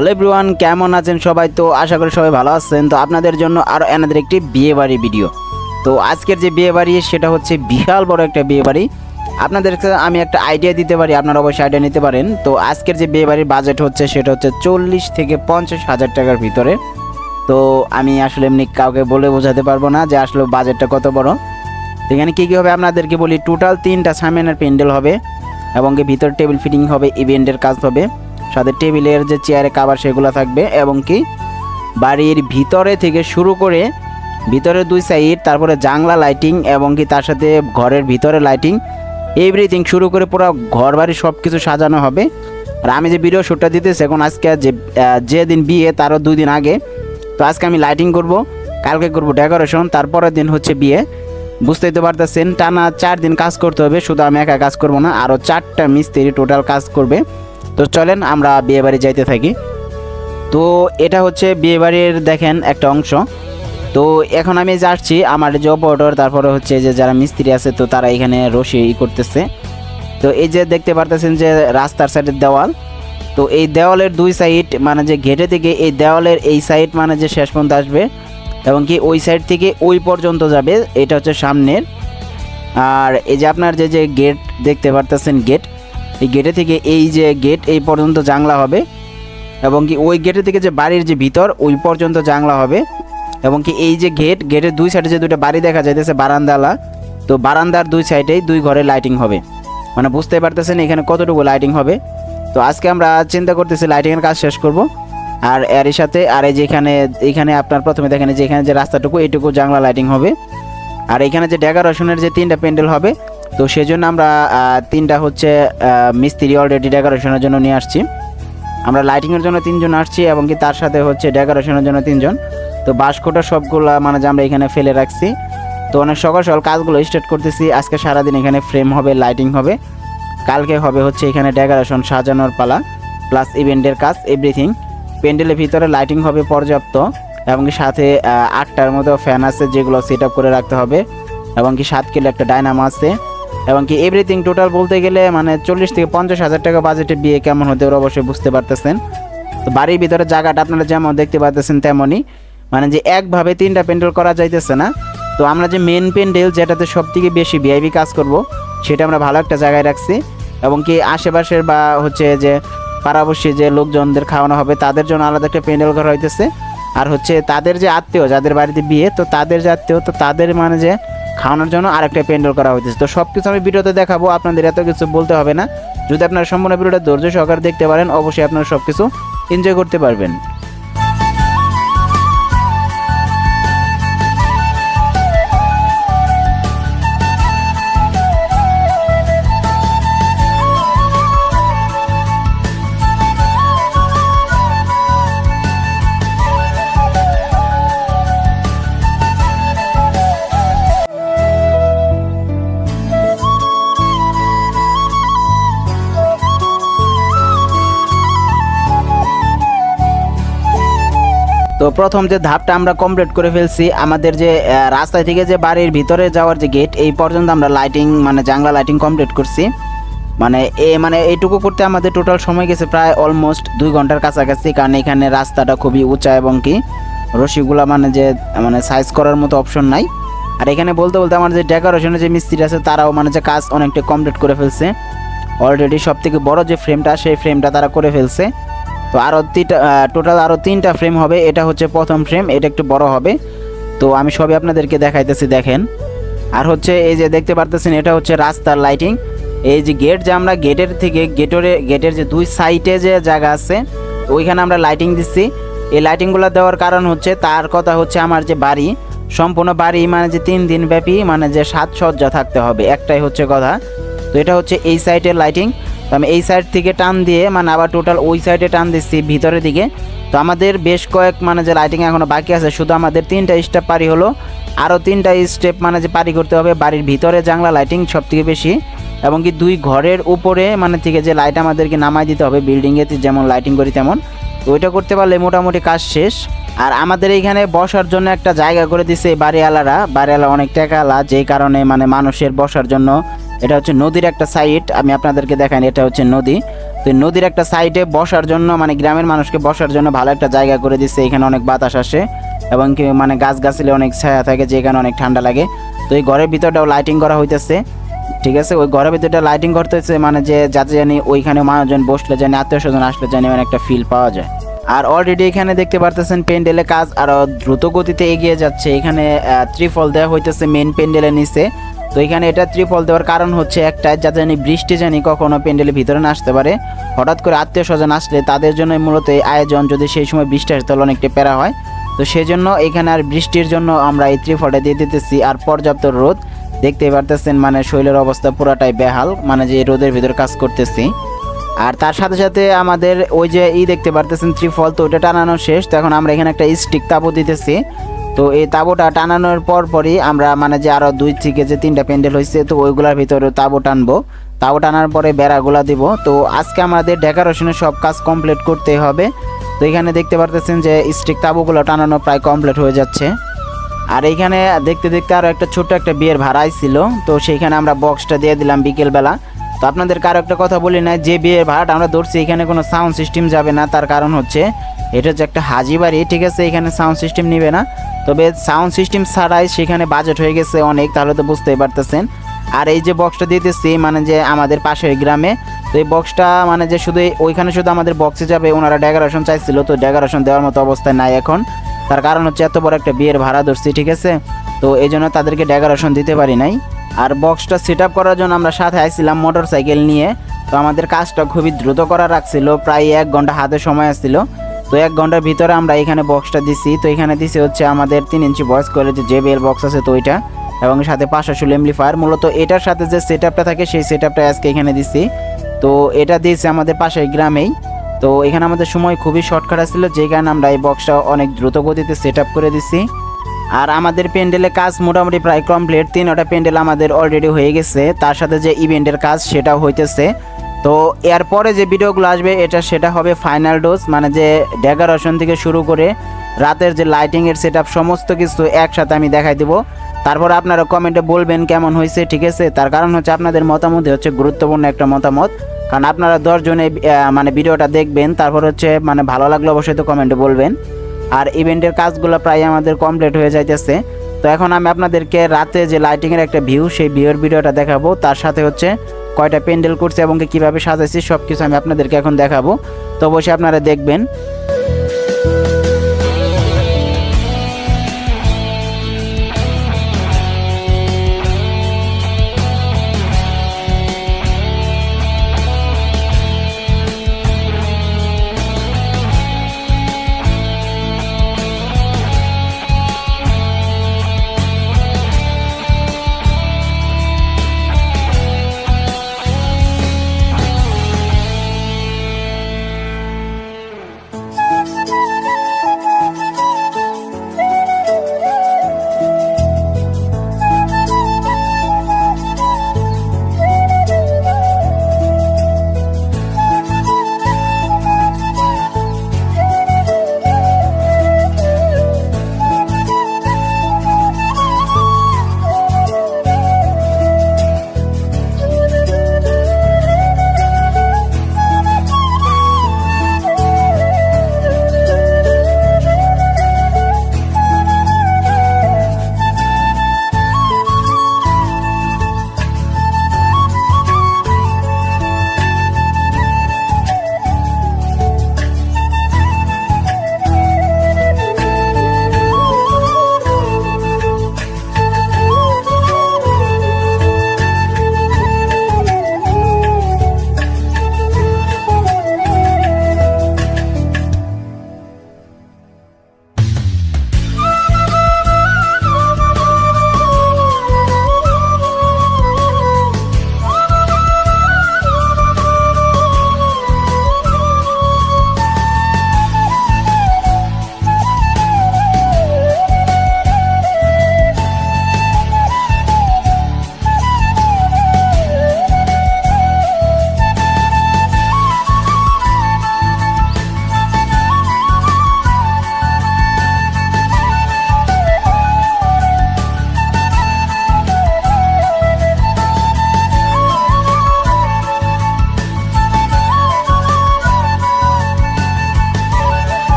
Hello everyone, কেমন আছেন সবাই? তো আশা করি সবাই ভালো আছেন। তো আপনাদের জন্য আরও এনাদের একটি বিয়ে বাড়ি ভিডিও তো আজকের যে বিয়ে বাড়ি সেটা হচ্ছে বিশাল বড় একটা বিয়ে বাড়ি আপনাদেরকে আমি একটা আইডিয়া দিতে পারি, আপনারা অবশ্যই আইডিয়া নিতে পারেন। তো আজকের যে বিয়ে বাড়ির বাজেট হচ্ছে, সেটা হচ্ছে চল্লিশ থেকে পঞ্চাশ হাজার টাকার ভিতরে। তো আমি আসলে এমনি কাউকে বলে বোঝাতে পারব না যে আসলে বাজেটটা কত বড়। এখানে কী কী হবে আপনাদেরকে বলি টোটাল তিনটা সামিয়ানের প্যান্ডেল হবে এবং ভিতর টেবিল ফিটিং হবে ইভেন্টের কাজ হবে। সাথে টেবিলের যে চেয়ারে কাবার সেগুলো থাকবে এবং কি বাড়ির ভিতরে থেকে শুরু করে ভিতরে দুই সাইড তারপরে জাংলা লাইটিং এবং কি তার সাথে ঘরের ভিতরে লাইটিং এভরিথিং শুরু করে পুরো ঘর বাড়ি সব কিছু সাজানো হবে। আর আমি যে ভিডিও শ্যুটটা দিতেছি এখন আজকে যে আহ, যে দিন বিয়ে তারও দুই দিন আগে। তো আজকে আমি লাইটিং করব কালকে করব ডেকোরেশন তারপরের দিন হচ্ছে বিয়ে। বুঝতেই তো পারতেছেন টানা চার দিন কাজ করতে হবে শুধু আমি একা কাজ করব না আরও চারটা মিস্ত্রি টোটাল কাজ করবে। তো চলেন আমরা বিয়ে বাড়ি যাইতে থাকি। তো এটা হচ্ছে বিয়ে বাড়ির দেখেন একটা অংশ। তো এখন আমি যাচ্ছি আমার যে অপারেটর, তারপরে হচ্ছে যে যারা মিস্ত্রি আছে, তো তারা এখানে রশি করতেছে। তো এই যে দেখতে পারতেছেন যে রাস্তার সাইডের দেওয়াল। তো এই দেওয়ালের দুই সাইড মানে যে ঘেটে থেকে এই দেওয়ালের এই সাইড মানে যে শেষ পর্যন্ত আসবে, এবং কি ওই সাইড থেকে ওই পর্যন্ত যাবে, এটা হচ্ছে সামনের। আর এই যে আপনার যে যে গেট দেখতে পারতেছেন গেট এই গেটে থেকে এই যে গেট, এই পর্যন্ত জাংলা হবে। এবং কি ওই গেটে থেকে যে বাড়ির যে ভিতর, ওই পর্যন্ত জাংলা হবে। এবং কি এই যে গেট, গেটের দুই সাইডে যে দুটো বাড়ি দেখা যাইতেছে বারান্দালা, তো বারান্দার দুই সাইডেই দুই ঘরে লাইটিং হবে। মানে বুঝতে পারতেছেন এখানে কতটুকু লাইটিং হবে? তো আজকে আমরা চিন্তা করতেছি লাইটিংয়ের কাজ শেষ করব। আর এরই সাথে, আর এই যে এখানে এখানে আপনার প্রথমে দেখেন যে এখানে যে রাস্তাটুকু, এইটুকু জাংলা লাইটিং হবে। আর এখানে যে ডেকোরেশনের যে তিনটা প্যান্ডেল হবে তো সেজন্য আমরা তিনটা হচ্ছে মিস্ত্রি অলরেডি ডেকোরেশনের জন্য নিয়ে আসছি। আমরা লাইটিংয়ের জন্য তিনজন আসছি এবং কি তার সাথে হচ্ছে ডেকোরেশনের জন্য তিনজন। তো বাসকোটা সবগুলা মানে যে আমরা এখানে ফেলে রাখছি। তো অনেক সকাল সকাল কাজগুলো স্টার্ট করতেছি। আজকে সারাদিন এখানে ফ্রেম হবে লাইটিং হবে। কালকে হবে হচ্ছে এখানে ডেকোরেশন সাজানোর পালা প্লাস ইভেন্টের কাজ এভরিথিং প্যান্ডেলের ভিতরে লাইটিং হবে পর্যাপ্ত এবং কি সাথে আটটার মতো ফ্যান আছে যেগুলো সেট করে রাখতে হবে। এবং কি সাত কিলো একটা ডাইনামো আছে। এবং কি এভরিথিং টোটাল বলতে গেলে মানে চল্লিশ থেকে পঞ্চাশ হাজার টাকা বাজেটে বিয়ে কেমন হতে ওরা অবশ্যই বুঝতে পারতেছেন। তো বাড়ির ভিতরে জায়গাটা আপনারা যেমন দেখতে পাচ্ছেন তেমনই মানে যে একভাবে তিনটা প্যান্ডেল করা যাইতেছে না। তো আমরা যে মেন প্যান্ডেল যেটাতে সব থেকে বেশি ভিআইপি কাজ করব, সেটা আমরা ভালো একটা জায়গায় রাখছি। এবং কি আশেপাশের বা হচ্ছে যে পাড়াবশী যে লোকজনদের খাওয়ানো হবে, তাদের জন্য আলাদা একটা প্যান্ডেল করা হইতেছে। আর হচ্ছে তাদের যে আত্মীয়, যাদের বাড়িতে বিয়ে, তো তাদের যে আত্মীয়, তো তাদের মানে যে খাওয়ানোর জন্য আরেকটা প্যান্ডেল করা হয়েছে তো সব কিছু আমি ভিডিওতে দেখাবো, আপনাদের এত কিছু বলতে হবে না। যদি আপনারা সম্পূর্ণ ভিডিওটা ধৈর্য সহকারে দেখতে পারেন, অবশ্যই আপনারা সব কিছু এনজয় করতে পারবেন। প্রথম যে ধাপটা আমরা কমপ্লিট করে ফেলছি, আমাদের যে রাস্তা থেকে যে বাড়ির ভিতরে যাওয়ার যে গেট এই পর্যন্ত আমরা লাইটিং মানে জাংলা লাইটিং কমপ্লিট করছি। মানে এ মানে এইটুকু করতে আমাদের টোটাল সময় গেছে প্রায় অলমোস্ট দুই ঘণ্টার কাছাকাছি, কারণ এখানে রাস্তাটা খুবই উঁচা এবং কি, রশিগুলা মানে যে মানে সাইজ করার মতো অপশন নাই। আর এখানে বলতে বলতে আমার যে ডেকোরেশনের যে মিস্ত্রি আছে, তারাও মানে যে কাজ অনেকটা কমপ্লিট করে ফেলছে। অলরেডি সব থেকে বড় যে ফ্রেমটা সেই ফ্রেমটা তারা করে ফেলছে। তো আরও তিনটা টোটাল আরও তিনটা ফ্রেম হবে। এটা হচ্ছে প্রথম ফ্রেম এটা একটু বড় হবে। তো আমি সবই আপনাদেরকে দেখাইতেছি, দেখেন। আর হচ্ছে এই যে দেখতে পারতেছেন, এটা হচ্ছে রাস্তার লাইটিং এই যে গেট যে আমরা গেটের থেকে গেটরে গেটের যে দুই সাইডে যে জায়গা আছে, ওইখানে আমরা লাইটিং দিচ্ছি। এই লাইটিংগুলো দেওয়ার কারণ হচ্ছে, তার কথা হচ্ছে আমার যে বাড়ি, সম্পূর্ণ বাড়ি মানে যে তিন দিন ব্যাপী মানে যে সাজসজ্জা থাকতে হবে, একটাই হচ্ছে কথা। তো এটা হচ্ছে এই সাইডের লাইটিং তো আমি এই সাইড থেকে টান দিয়ে মানে আবার টোটাল ওই সাইডে টান দিচ্ছি ভিতরের দিকে। তো আমাদের বেশ কয়েক মানে যে লাইটিং এখনও বাকি আছে, শুধু আমাদের তিনটা স্টেপ পারি হলো। আরও তিনটা স্টেপ মানে যে পারি করতে হবে, বাড়ির ভিতরে জাংলা লাইটিং সব থেকে বেশি। এবং কি দুই ঘরের উপরে মানে থেকে যে লাইট আমাদেরকে নামাই দিতে হবে বিল্ডিংয়ে যেমন লাইটিং করি তেমন। তো ওইটা করতে পারলে মোটামুটি কাজ শেষ। আর আমাদের এইখানে বসার জন্য একটা জায়গা করে দিছে বাড়িওয়ালারা। বাড়িওয়ালা অনেক টাকাওয়ালা, যেই কারণে মানে মানুষের বসার জন্য এটা হচ্ছে নদীর একটা সাইড আমি আপনাদেরকে দেখাই, এটা হচ্ছে নদী। তো নদীর একটা সাইডে বসার জন্য মানে গ্রামের মানুষকে বসার জন্য ভালো একটা জায়গা করে দিচ্ছে, এখানে অনেক বাতাস আসে এবং কি মানে গাছ গাছলে অনেক ছায়া থাকে যেখানে অনেক ঠান্ডা লাগে। তো এই ঘরের ভিতরটাও লাইটিং করা হইতেছে, ঠিক আছে? ওই ঘরের ভিতরটা লাইটিং করতে করতেছে মানে যে, যাতে জানি ওইখানে মানুষজন বসলে জানি, আত্মীয় স্বজন আসলে জানি মানে একটা ফিল পাওয়া যায়। আর অলরেডি এখানে দেখতে পারতেছেন প্যান্ডেলের কাজ, আরও দ্রুত গতিতে এগিয়ে যাচ্ছে। এখানে ত্রিফল দেওয়া হইতেছে মেন প্যান্ডেলের নিচে। তো এখানে এটা ত্রিফল দেওয়ার কারণ হচ্ছে একটা, যাতে জানি বৃষ্টি জানি কখনো প্যান্ডেলের ভিতরে না আসতে পারে। হঠাৎ করে আত্মীয় স্বজন আসলে তাদের জন্য মূলত এই আয়োজন, যদি সেই সময় বৃষ্টি আসে তাহলে অনেকটা প্যারা হয়। তো সেই জন্য এখানে আর বৃষ্টির জন্য আমরা এই ত্রিফলটা দিয়ে দিতেছি। আর পর্যাপ্ত রোদ দেখতে পারতেছেন মানে শরীরের অবস্থা পুরাটাই বেহাল মানে যে রোদের ভিতর কাজ করতেছি। আর তার সাথে সাথে আমাদের ওই যে ই দেখতে পারতেছেন ত্রিফল তো ওটা টানানো শেষ। তো এখন আমরা এখানে একটা স্টিক তাবু দিতেছি। তো এই তাবুটা টানানোর পর পরই আমরা মানে যে আরও দুই থেকে যে তিনটা প্যান্ডেল হয়েছে, তো ওইগুলোর ভিতরে তাবু টানবো। তাবু টানার পরে বেড়াগুলা দিব। তো আজকে আমাদের ডেকোরেশনের সব কাজ কমপ্লিট করতে হবে। তো এখানে দেখতে পারতেছেন যে স্টিক তাবুগুলো টানানো প্রায় কমপ্লিট হয়ে যাচ্ছে। আর এইখানে দেখতে দেখতে আরও একটা ছোট্ট একটা বিয়ের ভাড়াই ছিল। তো সেইখানে আমরা বক্সটা দিয়ে দিলাম বিকেলবেলা। তো আপনাদের কারও একটা কথা বলি না, যে বিয়ের ভাড়াটা আমরা ধরছি, এখানে কোনো সাউন্ড সিস্টেম যাবে না, তার কারণ হচ্ছে এটা হচ্ছে একটা হাজি বাড়ি, ঠিক আছে, এখানে সাউন্ড সিস্টেম নিবে না। তবে সাউন্ড সিস্টেম ছাড়াই সেখানে বাজেট হয়ে গেছে অনেক, তাহলে তো বুঝতেই পারতেছেন। আর এই যে বক্সটা দিতেছি মানে যে আমাদের পাশের গ্রামে, তো এই বক্সটা মানে যে শুধু ওইখানে শুধু আমাদের বক্সে যাবে, ওনারা ডেকোরেশন চাইছিল, তো ডেকোরেশন দেওয়ার মতো অবস্থায় নাই এখন। তার কারণ হচ্ছে এত বড় একটা বিয়ের ভাড়া ধরছি, ঠিক আছে? তো এই জন্য তাদেরকে ডেকোরেশন দিতে পারি নাই। আর বক্সটা সেট আপ করার জন্য আমরা সাথে আইছিলাম মোটর সাইকেল নিয়ে। তো আমাদের কাজটা খুবই দ্রুত করা রাখছিল প্রায় এক ঘণ্টা হাতে সময় আসছিল। তো এক ঘণ্টার ভিতরে আমরা এখানে বক্সটা দিছি। তো এখানে দিছি হচ্ছে আমাদের তিন ইঞ্চি ভয়েস কোয়ালিটি যে বেল বক্স আছে তো ওইটা। এবং সাথে পাঁচশো ষোলো এমপ্লিফায়ার মূলত এটার সাথে যে সেট থাকে, সেই সেট আজকে এখানে দিছি। তো এটা দিয়েছে আমাদের পাশের গ্রামেই। তো এখানে আমাদের সময় খুবই শর্টকাট ছিল যে কারণে আমরা এই বক্সটা অনেক দ্রুত গতিতে সেট করে দিছি। আর আমাদের প্যান্ডেলের কাজ মোটামুটি প্রায় কমপ্লিট তিনটা প্যান্ডেল আমাদের অলরেডি হয়ে গেছে। তার সাথে যে ইভেন্টের কাজ, সেটাও হইতেছে। তো এরপরে যে ভিডিওগুলো আসবে, এটা সেটা হবে ফাইনাল ডোজ মানে যে ডেকোরেশন থেকে শুরু করে রাতের যে লাইটিংয়ের সেট সমস্ত কিছু একসাথে আমি দেখাই দিব। তারপর আপনারা কমেন্টে বলবেন কেমন হয়েছে, ঠিক আছে? তার কারণ হচ্ছে আপনাদের মতামত হচ্ছে গুরুত্বপূর্ণ একটা মতামত। কারণ আপনারা দশজনে মানে ভিডিওটা দেখবেন, তারপর হচ্ছে মানে ভালো লাগলে অবশ্যই তো কমেন্টে বলবেন। আর ইভেন্টের কাজগুলো প্রায় আমাদের কমপ্লিট হয়ে যাইতেছে। তো এখন আমি আপনাদেরকে রাতে যে লাইটিংয়ের একটা ভিউ সেই ভিউর ভিডিওটা দেখাবো। তার সাথে হচ্ছে কয়টা প্যান্ডেল করছে এবং কীভাবে সাজাইছি সব কিছু আমি আপনাদেরকে এখন দেখাবো। তো অবশ্যই আপনারা দেখবেন।